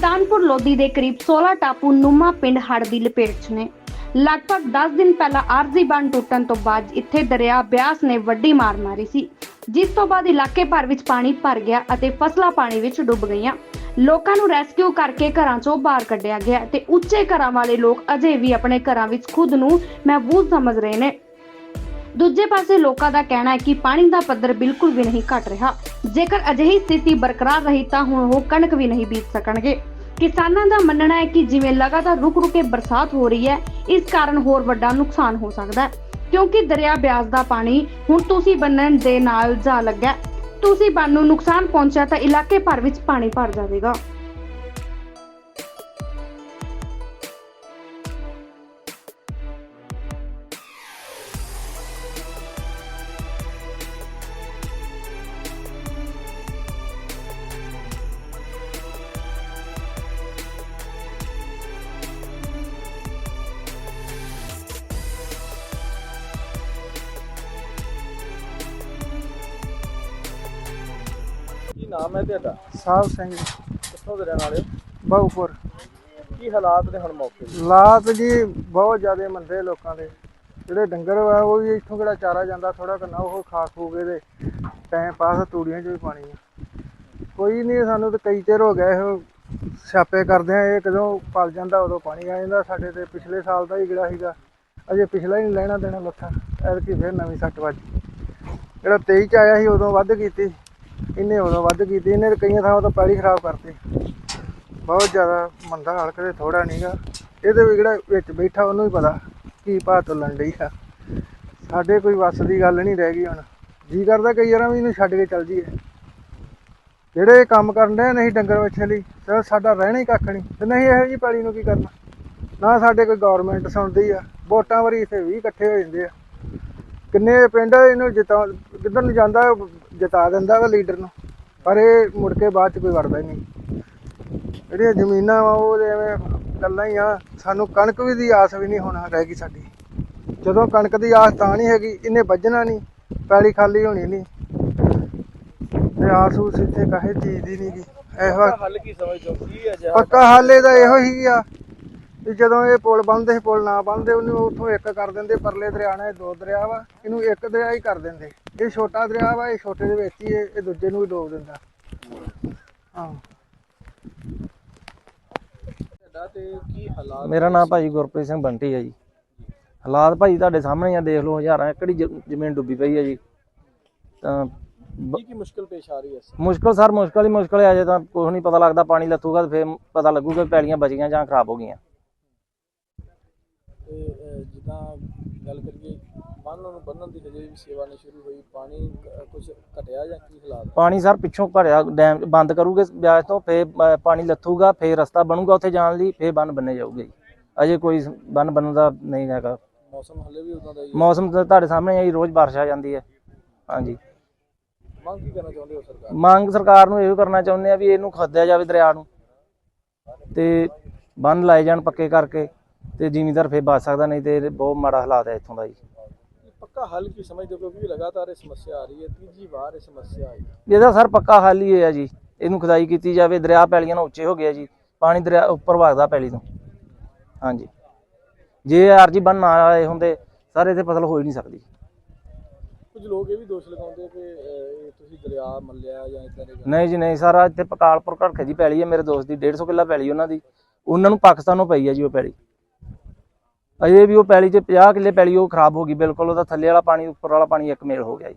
ਸੁਲਤਾਨਪੁਰ ਲੋਧੀ ਦੇ ਕਰੀਬ 16 ਟਾਪੂ ਨੂਮਾ ਪਿੰਡ ਹੜ ਦੀ ਲਪੇਟ 'ਚ ਨੇ। ਲਗਭਗ 10 ਦਿਨ ਪਹਿਲਾਂ ਆਰਜ਼ੀ ਬੰਨ ਟੁੱਟਣ ਤੋਂ ਬਾਅਦ ਇੱਥੇ ਦਰਿਆ ਬਿਆਸ ਨੇ ਵੱਡੀ ਮਾਰ ਮਾਰੀ ਸੀ। ਜਿਸ ਤੋਂ ਬਾਅਦ ਇਲਾਕੇ ਭਰ ਵਿੱਚ ਪਾਣੀ ਭਰ ਗਿਆ ਅਤੇ ਫਸਲਾਂ ਪਾਣੀ ਵਿੱਚ ਡੁੱਬ ਗਈਆਂ। ਲੋਕਾਂ ਨੂੰ ਰੈਸਕਿਊ ਕਰਕੇ ਘਰਾਂ 'ਚੋਂ ਬਾਹਰ ਕੱਢਿਆ ਗਿਆ ਤੇ ਉੱਚੇ ਘਰਾਂ ਵਾਲੇ ਲੋਕ ਅਜੇ ਵੀ ਆਪਣੇ ਘਰਾਂ ਵਿੱਚ ਖੁਦ ਨੂੰ ਮਹਿਬੂਜ਼ ਸਮਝ ਰਹੇ ਨੇ। ਦੂਜੇ ਪਾਸੇ ਲੋਕਾਂ ਦਾ ਕਹਿਣਾ ਹੈ ਕਿ ਪਾਣੀ ਦਾ ਪੱਧਰ ਬਿਲਕੁਲ ਵੀ ਨਹੀਂ ਘਟ ਰਿਹਾ। ਜੇਕਰ ਅਜਿਹੀ ਸਥਿਤੀ ਬਰਕਰਾਰ ਰਹੀ ਤਾਂ ਹੁਣ ਉਹ ਕਣਕ ਵੀ ਨਹੀਂ ਬੀਜ ਸਕਣਗੇ। ਕਿਸਾਨਾਂ ਦਾ ਮੰਨਣਾ ਹੈ ਕਿ ਜਿਵੇਂ ਲਗਾਤਾਰ ਰੁਕ-ਰੁਕ ਕੇ ਬਰਸਾਤ ਹੋ ਰਹੀ ਹੈ, ਇਸ ਕਾਰਨ ਹੋਰ ਵੱਡਾ ਨੁਕਸਾਨ ਹੋ ਸਕਦਾ ਹੈ। ਕਿਉਂਕਿ ਦਰਿਆ ਬਿਆਸ ਦਾ ਪਾਣੀ ਹੁਣ ਤੁਸੀਂ ਬੰਨਣ ਦੇ ਨਾਲ ਜਾ ਲੱਗਾ ਤੁਸੀਂ ਬੰਨ ਨੂੰ ਨੁਕਸਾਨ ਪਹੁੰਚਿਆ ਤਾਂ ਇਲਾਕੇ ਭਰ ਵਿੱਚ ਪਾਣੀ ਭਰ ਜਾਵੇਗਾ। ਨਾਮ ਹੈ ਤੁਹਾਡਾ? ਸਾਹਿਬ ਸਿੰਘ ਕਿੱਥੋਂ ਦੇ ਰਹਿਣ ਵਾਲੇ ਹੋ? ਬਹੁਪੁਰ ਕੀ ਹਾਲਾਤ ਨੇ ਹੁਣ ਮੌਕੇ ਦੇ? ਲਾਤ ਜੀ ਬਹੁਤ ਜ਼ਿਆਦੇ ਮੰਦੇ ਲੋਕਾਂ ਦੇ। ਜਿਹੜੇ ਡੰਗਰ ਵਾ ਉਹ ਵੀ ਇੱਥੋਂ ਕਿਹੜਾ ਚਾਰਾ ਜਾਂਦਾ ਥੋੜਾ ਕਰਨਾ ਉਹ ਖਾ ਖੂ ਕੇ ਤੇ ਟਾਈਮ ਪਾਸ ਤੂੜੀਆਂ 'ਚ ਵੀ ਪਾਣੀ ਆ। ਕੋਈ ਨਹੀਂ ਸਾਨੂੰ ਤੇ ਕਈ ਚਿਰ ਹੋ ਗਏ ਇਹੋ ਛਾਪੇ ਕਰਦੇ ਆ ਇਹ ਕਦੋਂ ਪਲ ਜਾਂਦਾ ਉਦੋਂ ਪਾਣੀ ਆ ਜਾਂਦਾ। ਸਾਡੇ ਤੇ ਪਿਛਲੇ ਸਾਲ ਦਾ ਹੀ ਜਿਹੜਾ ਸੀਗਾ ਅਜੇ ਪਿਛਲਾ ਹੀ ਨਹੀਂ ਲੈਣਾ ਦੇਣਾ ਲੱਥਾ ਐਤਕੀ ਫਿਰ ਨਵੀਂ ਸੱਟ ਵੱਜ। ਜਿਹੜਾ 23 ਚ ਆਇਆ ਸੀ ਉਦੋਂ ਵੱਧ ਕੀਤੀ। ਇਹਨੇ ਉਦੋਂ ਵੱਧ ਕੀਤੀ, ਇਹਨੇ ਕਈਆਂ ਥਾਵਾਂ ਤੋਂ ਪੈਲੀ ਖਰਾਬ ਕਰਤੀ। ਬਹੁਤ ਜ਼ਿਆਦਾ ਮੰਦਾ ਹਾਲ, ਕਦੇ ਥੋੜਾ ਨਹੀਂਗਾ ਇਹਦੇ ਵੀ ਜਿਹੜਾ ਵਿੱਚ ਬੈਠਾ, ਉਹਨੂੰ ਵੀ ਪਤਾ ਕੀ ਭਾਅ ਤੁਲਣ ਡਈ ਆ। ਸਾਡੇ ਕੋਈ ਵੱਸ ਦੀ ਗੱਲ ਨਹੀਂ ਰਹਿ ਗਈ ਹੁਣ। ਜੀ ਕਰਦਾ ਕਈ ਵਾਰਾਂ ਵੀ ਇਹਨੂੰ ਛੱਡ ਕੇ ਚੱਲ ਜੀਏ ਜਿਹੜੇ ਕੰਮ ਕਰਨ ਦੇ ਨਹੀਂ ਡੰਗਰ ਵੱਛੇ ਲਈ, ਤੇ ਸਾਡਾ ਰਹਿਣਾ ਹੀ ਕੱਖ ਨਹੀਂ ਤੇ ਨਹੀਂ ਇਹੋ ਜੀ ਪੈਲੀ ਨੂੰ ਕੀ ਕਰਨਾ? ਨਾ ਸਾਡੇ ਕੋਈ ਗਵਰਨਮੈਂਟ ਸੁਣਦੀ ਆ, ਵੋਟਾਂ ਵਾਰੀ ਇੱਥੇ ਵੀ ਇਕੱਠੇ ਹੋ ਜਾਂਦੇ ਆ। ਕਿੰਨੇ ਪਿੰਡ ਇਹਨੂੰ ਜਿਤਾ ਕਿੱਧਰ ਨੂੰ ਜਾਂਦਾ ਜਿਤਾ ਦਿੰਦਾ ਵਾ ਲੀਡਰ ਨੂੰ ਪਰ ਇਹ ਮੁੜ ਕੇ ਬਾਅਦ ਚ ਕੋਈ ਵੜਦਾ ਹੀ ਨਹੀਂ। ਜਿਹੜੀਆਂ ਜ਼ਮੀਨਾਂ ਵਾ ਉਹ ਐਵੇਂ ਗੱਲਾਂ ਹੀ ਆ। ਸਾਨੂੰ ਕਣਕ ਵੀ ਦੀ ਆਸ ਵੀ ਨਹੀਂ ਹੋਣਾ ਰਹਿ ਗਈ ਸਾਡੀ। ਜਦੋਂ ਕਣਕ ਦੀ ਆਸ ਤਾਂ ਨਹੀਂ ਹੈਗੀ ਇਹਨੇ ਵੱਜਣਾ ਨਹੀਂ ਪੈਲੀ ਖਾਲੀ ਹੋਣੀ ਨਹੀਂ। ਤੇ ਆਸ ਉਸ ਇੱਥੇ ਕਾਹੇ ਚੀਜ਼ ਦੀ ਨਹੀਂ ਗੀ। ਇਹੋ ਇਹਦਾ ਹੱਲ ਕੀ ਸਮਝਦੇ ਹੋ? ਕੀ ਹੈ ਜਿਹਾ ਪੱਕਾ ਹੱਲ ਇਹਦਾ ਇਹੋ ਹੀ ਆ ਵੀ ਜਦੋਂ ਇਹ ਪੁਲ ਬੰਨਦੇ ਪੁਲ ਨਾ ਬੰਨਦੇ ਉਹਨੂੰ ਉੱਥੋਂ ਇੱਕ ਕਰ ਦਿੰਦੇ ਪਰਲੇ ਦਰਿਆ ਨਾਲ ਦੋ ਦਰਿਆ ਵਾ ਇਹਨੂੰ ਇੱਕ ਦਰਿਆ ਹੀ ਕਰ ਦਿੰਦੇ। ਇਹ ਛੋਟਾ ਦਰਿਆ ਵਾ ਇਹ ਛੋਟੇ ਦੇ ਵਿੱਚ ਹੀ ਇਹ ਇਹ ਦੂਜੇ ਨੂੰ ਵੀ ਡੋਬ ਦਿੰਦਾ। ਹਾਂ। ਤੁਹਾਡਾ ਤੇ ਕੀ ਹਾਲਾਤ ਮੇਰਾ ਨਾਮ ਭਾਜੀ ਗੁਰਪ੍ਰੀਤ ਸਿੰਘ ਬੰਟੀ ਹੈ ਜੀ। ਹਾਲਾਤ ਭਾਜੀ ਤੁਹਾਡੇ ਸਾਹਮਣੇ ਆ ਦੇਖ ਲਓ ਹਜ਼ਾਰਾਂ ਏਕੜੀ ਜ- ਜ਼ਮੀਨ ਡੁੱਬੀ ਪਈ ਹੈ ਜੀ। ਤਾਂ ਬ- ਕੀ ਕੀ ਮੁਸ਼ਕਲ ਪੇਸ਼ ਆ ਰਹੀ ਹੈ ਮੁਸ਼ਕਲ ਸਰ ਮੁਸ਼ਕਲ ਹੀ ਮੁਸ਼ਕਲ ਹੈ ਅਜੇ ਤਾਂ ਕੁਝ ਨਹੀਂ ਪਤਾ ਲੱਗਦਾ ਪਾਣੀ ਲੱਥੂਗਾ ਤੇ ਫਿਰ ਪਤਾ ਲੱਗੂਗਾ ਵੀ ਪੈਲੀਆਂ ਬਚੀਆਂ ਜਾਂ ਖਰਾਬ ਹੋ ਗਈਆਂ। ਤੇ ਅਹ, ਜਿੱਦਾਂ ਗੱਲ ਕਰੀਏ ਬੰਨ ਨੂੰ ਬੰਨਣ ਦੀ ਹਜੇ ਵੀ ਸੇਵਾ ਨਹੀਂ ਸ਼ੁਰੂ ਹੋਈ ਪਾਣੀ ਕੁਝ ਘਟਿਆ ਜਾਂ ਕੀ ਹਾਲਾਤ ਪਾਣੀ ਸਰ ਪਿੱਛੋਂ ਭਰਿਆ ਡੈਮ ਬੰਦ ਕਰੂਗੇ ਬਿਆਸ ਤੋਂ ਫਿਰ ਪਾਣੀ ਲੱਥੂਗਾ ਫਿਰ ਰਸਤਾ ਬਣੂਗਾ ਉੱਥੇ ਜਾਣ ਲਈ ਫਿਰ ਬੰਨ ਬੰਨੇ ਜਾਊਗੇ ਅਜੇ ਕੋਈ ਬੰਨ ਬਣਨ ਦਾ ਨਹੀਂ ਹੈਗਾ। ਮੌਸਮ ਹਲੇ ਵੀ ਉਦਾਂ ਦਾ ਹੀ। ਮੌਸਮ ਤਾਂ ਤੁਹਾਡੇ ਸਾਹਮਣੇ ਹੈ ਰੋਜ਼ ਬਾਰਿਸ਼ ਆ ਜਾਂਦੀ ਹੈ। ਹਾਂਜੀ। ਮੰਗ ਕੀ ਕਰਨਾ ਚਾਹੁੰਦੇ ਹੋ ਸਰਕਾਰ? ਮੰਗ ਸਰਕਾਰ ਨੂੰ ਇਹੋ ਕਰਨਾ ਚਾਹੁੰਦੇ ਆ ਵੀ ਇਹਨੂੰ ਖੋਦਿਆ ਜਾਵੇ ਦਰਿਆ ਨੂੰ। ਤੇ ਬੰਨ ਲਾਏ ਜਾਣ ਪੱਕੇ ਕਰਕੇ ਤੇ ਜ਼ਿਮੀਂਦਾਰ ਫੇਰ ਬਚ ਸਕਦਾ ਨਹੀਂ ਤੇ ਬਹੁਤ ਮਾੜਾ ਹਾਲਾਤ ਹੈ ਇੱਥੋਂ ਦਾ ਜੀ। ਪੱਕਾ ਹੱਲ ਕੀ ਸਮਝਦੇ ਹੋ? ਕਿਉਂਕਿ ਲਗਾਤਾਰ ਇਹ ਸਮੱਸਿਆ ਆ ਰਹੀ ਹੈ ਤੀਜੀ ਵਾਰ ਇਹ ਸਮੱਸਿਆ ਆਈ। ਇਹਦਾ ਸਰ ਪੱਕਾ ਹੱਲ ਹੀ ਇਹ ਆ ਜੀ। ਇਹਨੂੰ ਖੁਦਾਈ ਕੀਤੀ ਜਾਵੇ ਦਰਿਆ ਪੈਲੀਆਂ ਨਾਲ ਉੱਚੇ ਹੋ ਗਿਆ ਜੀ। ਪਾਣੀ ਦਰਿਆ ਉੱਪਰ ਵਗਦਾ ਪੈਲੀ ਤੋਂ। ਹਾਂਜੀ। ਜੇ ਆਰਜੀ ਬੰਨ ਨਾ ਆਏ ਹੁੰਦੇ ਸਰ ਇੱਥੇ ਫਸਲ ਹੋ ਹੀ ਨਹੀਂ ਸਕਦੀ। ਕੁਝ ਲੋਕ ਇਹ ਵੀ ਦੋਸ਼ ਲਗਾਉਂਦੇ ਕਿ ਇਹ ਤੁਸੀਂ ਦਰਿਆ ਮੱਲਿਆ ਜਾਂ ਇਦਾਂ ਦੇ। ਨਹੀਂ ਜੀ ਨਹੀਂ ਸਰ ਇੱਥੇ ਪਕਾਲਪੁਰ ਘੜਕੇ ਦੀ ਪੈਲੀ ਹੈ। ਮੇਰੇ ਦੋਸਤ ਦੀ 150 ਕਿੱਲਾ ਪੈਲੀ ਉਹਨਾਂ ਦੀ। ਉਹਨਾਂ ਨੂੰ ਪਾਕਿਸਤਾਨੋਂ ਪਈ ਹੈ ਜੀ ਉਹ ਪੈਲੀ। ਅਜੇ ਵੀ ਉਹ ਪੈਲੀ 'ਚ 50 ਕਿੱਲੇ ਪੈਲੀ ਉਹ ਖਰਾਬ ਹੋ ਗਈ, ਬਿਲਕੁਲ ਉਹਦਾ ਥੱਲੇ ਵਾਲਾ ਪਾਣੀ, ਉੱਪਰ ਵਾਲਾ ਪਾਣੀ ਇੱਕ ਮੇਲ ਹੋ ਗਿਆ ਜੀ।